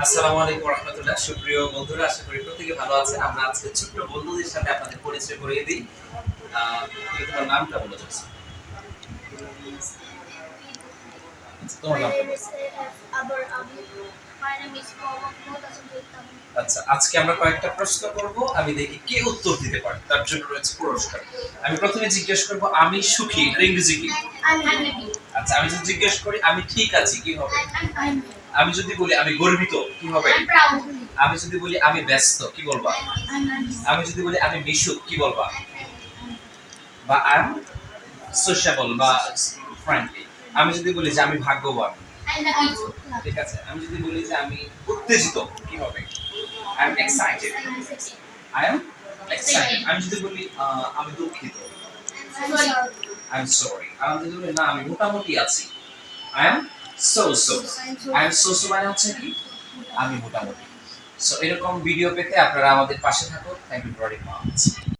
আসসালামু আলাইকুম রহমতুল্লাহ। সুপ্রিয় বন্ধুরা আশা করি প্রত্যেকে ভালো আছেন। আমরা আজকে ছোট্ট বন্ধুদের সাথে আপনাদের পরিচয় করিয়ে দিই। তোমার নামটা বলে যাচ্ছি. আচ্ছা আজকে আমরা কয়েকটা প্রশ্ন করব। আমি দেখি কে উত্তর দিতে পারে। তার জন্য রয়েছে পুরস্কার। আমি প্রথমে জিজ্ঞেস করব আমি সুখী এটা ইংরেজি কি? আচ্ছা আমি যদি জিজ্ঞেস করি আমি ঠিক আছি কি হবে? আমি যদি বলি আমি গর্বিত কি হবে? আমি যদি বলি আমি ব্যস্ত কি বলবা? আমি যদি বলি আমি মিশুক কি বলবা? বা আই এম সোশ্যাবল বা ফ্রেন্ডলি আমি যদি বলি যে আমি ভাগ্যবান ঠিক আছে? আমি যদি বলি যে আমি উত্তেজিত কি হবে? I am excited I am excited আমি যদি বলি আমি দুঃখিত। আই এম সরি আমি যদি বলি না আমি মোটামুটি আছি। I am so so I am so so মানে হচ্ছে কি? আমি মোটামুটি। সো এরকম ভিডিও পেতে আপনারা আমাদের পাশে থাকুন। Thank you very much